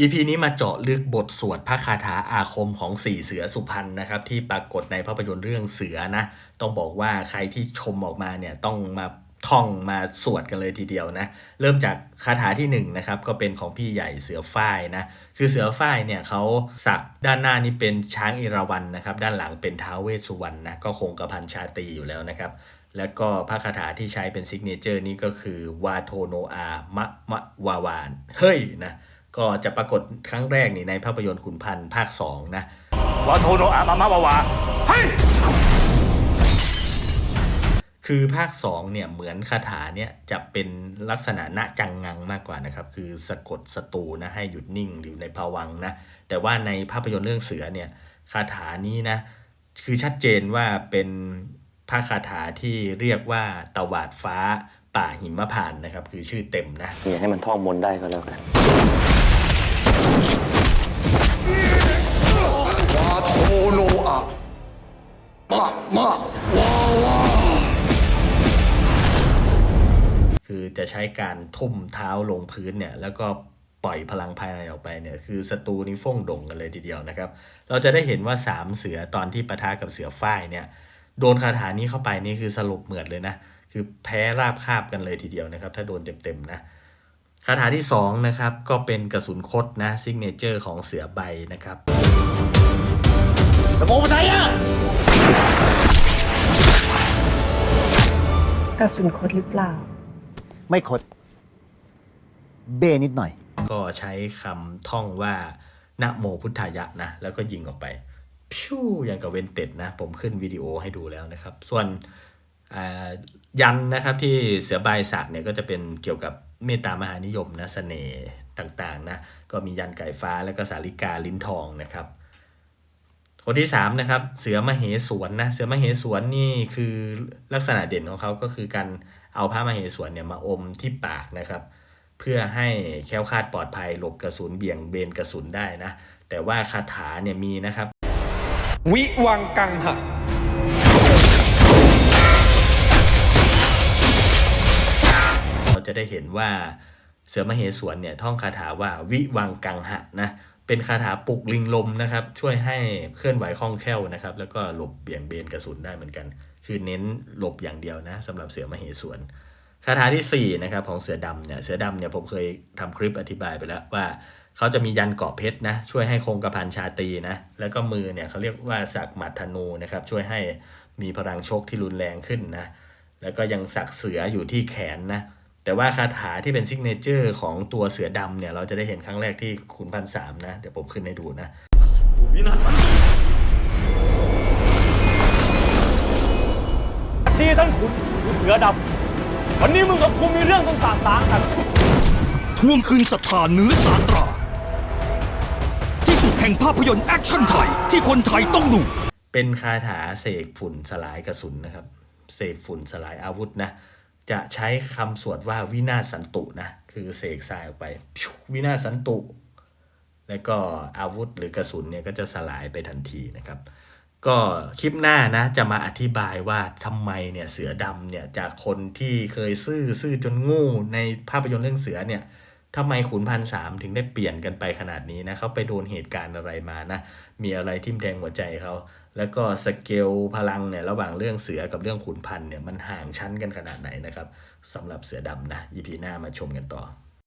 EP นี้มาเจาะลึกบทสวดพระคาถาอาคมของสี่เสือสุพรรณนะครับ ที่ปรากฏในภาพยนตร์เรื่องเสือนะ ต้องบอกว่าใครที่ชมออกมาเนี่ยต้องมาท่องมาสวดกันเลยทีเดียวนะ เริ่มจากคาถาที่หนึ่งนะครับก็เป็นของพี่ใหญ่เสือฝ้ายนะ คือเสือฝ้ายเนี่ยเขาสักด้านหน้านี่เป็นช้างเอราวัณนะครับ ด้านหลังเป็นท้าวเวสสุวรรณนะก็คงกระพันชาตรีอยู่แล้วนะครับ แล้วก็พระคาถาที่ใช้เป็นซิกเนเจอร์นี่ก็คือวาโทโนอามะมะวาวานเฮ้ยนะ ก็จะปรากฏครั้งแรกนี่ในภาพยนตร์ขุนพันธ์ภาค 2 นะวาโทโนอามามาวาวาเฮ้ยคือภาค 2 เนี่ยเหมือนคาถาเนี่ยจะเป็นลักษณะณจังงังมากกว่านะครับ คือสะกดศัตรูนะให้หยุดนิ่งอยู่ในภวังค์นะ แต่ว่าในภาพยนตร์เรื่องเสือเนี่ยคาถานี้นะ คือชัดเจนว่าเป็นพระคาถาที่เรียกว่าตวาดฟ้า ป่าหิมพานต์นะครับ คือชื่อเต็มนะ อย่าให้มันท่องมนต์ได้ก็แล้วกันวาโทโนอะมะมะวาวาคือจะใช้การทุ่มเท้าลงพื้นเนี่ย แล้วก็ปล่อยพลังภายในออกไปเนี่ย คือศัตรูนี่ฟ้องดงกันเลยทีเดียวนะครับ เราจะได้เห็นว่าสามเสือตอนที่ปะทะกับเสือฝ้ายเนี่ย โดนคาถานี้เข้าไปนี่คือสรุปเหมือดเลยนะ คือแพ้ราบคาบกันเลยทีเดียวนะครับ ถ้าโดนเต็มๆนะคาถาที่สองนะครับก็เป็นกระสุนคดนะซิกเนเจอร์ของเสือใบนะครับแต่โมไม่ใช่อะกระสุนคดหรือเปล่า ไม่คด เบ้นิดหน่อย ก็ใช้คำท่องว่านะโมพุทธายะนะ แล้วก็ยิงออกไปพิ้วอย่างกับเวนเต็ดนะ ผมขึ้นวิดีโอให้ดูแล้วนะครับ ส่วนอ่า ยันนะครับที่เสือใบายสักเนี่ยก็จะเป็นเกี่ยวกับเมตตามหานิยมนะเสน่ห์ต่างๆนะก็มียันไก่ฟ้าแล้วก็สาลิกาลิ้นทองนะครับ คนที่3นะครับเสือมเหสวนนะเสือมเหสวนนี่คือลักษณะเด่นของเขาก็คือการเอาพระมเหสวนเนี่ยมาอมที่ปากนะครับ เพื่อให้แค้วคาดปลอดภัยหลบกระสุนเบี่ยงเบนกระสุนได้นะแต่ว่าคาถาเนี่ยมีนะครับ วิวังกังหะ ได้เห็นว่าเสือมเหสวนเนี่ยท่องคาถาว่าวิวังกังหะนะเป็นคาถาปลุกลิงลมนะครับ ช่วยให้เคลื่อนไหวคล่องแคล่วนะครับ แล้วก็หลบเบี่ยงเบนกระสุนได้เหมือนกัน คือเน้นหลบอย่างเดียวนะสำหรับเสือมเหสวนคาถาที่4นะครับของเสือดำเนี่ยเสือดำเนี่ยผมเคยทำคลิปอธิบายไปแล้วว่าเขาจะมียันเกาะเพชรนะช่วยให้คงกระพันชาตีนะแล้วก็มือเนี่ยเขาเรียกว่าสักหมัดธนูนะครับช่วยให้มีพลังชกที่รุนแรงขึ้นนะแล้วก็ยังสักเสืออยู่ที่แขนนะ แต่ว่าคาถาที่เป็นซิกเนเจอร์ของตัวเสือดำเนี่ย เราจะได้เห็นครั้งแรกที่ขุนพันสามนะ เดี๋ยวผมขึ้นให้ดูนะวินาศสันติดีท่านขุนเสือดำวันนี้มึงกับกูมีเรื่องต้องต่างต่างกันทวงคืนศรัทธาเนื้อสาตรา ที่สุดแห่งภาพยนตร์แอคชั่นไทย ที่คนไทยต้องดู เป็นคาถาเสกฝุ่นสลายกระสุนนะครับ เสกฝุ่นสลายอาวุธนะ จะใช้คำสวดว่าวินาสันตุนะคือเสกทรายออกไปพิววินาสันตุ แล้วก็อาวุธหรือกระสุนเนี่ยก็จะสลายไปทันทีนะครับ ก็คลิปหน้านะจะมาอธิบายว่าทำไมเนี่ยเสือดำเนี่ยจากคนที่เคยซื่อซื่อจนงูในภาพยนตร์เรื่องเสือเนี่ยทำไมขุนพันสามถึงได้เปลี่ยนกันไปขนาดนี้นะเขาไปโดนเหตุการณ์อะไรมานะมีอะไรทิ่มแทงหัวใจเขาแล้วก็สเกลพลังเนี่ยระหว่างเรื่องเสือกับเรื่องขุนพันธ์เนี่ยมันห่างชั้นกันขนาดไหนนะครับสำหรับเสือดำนะ EP หน้ามาชมกันต่อ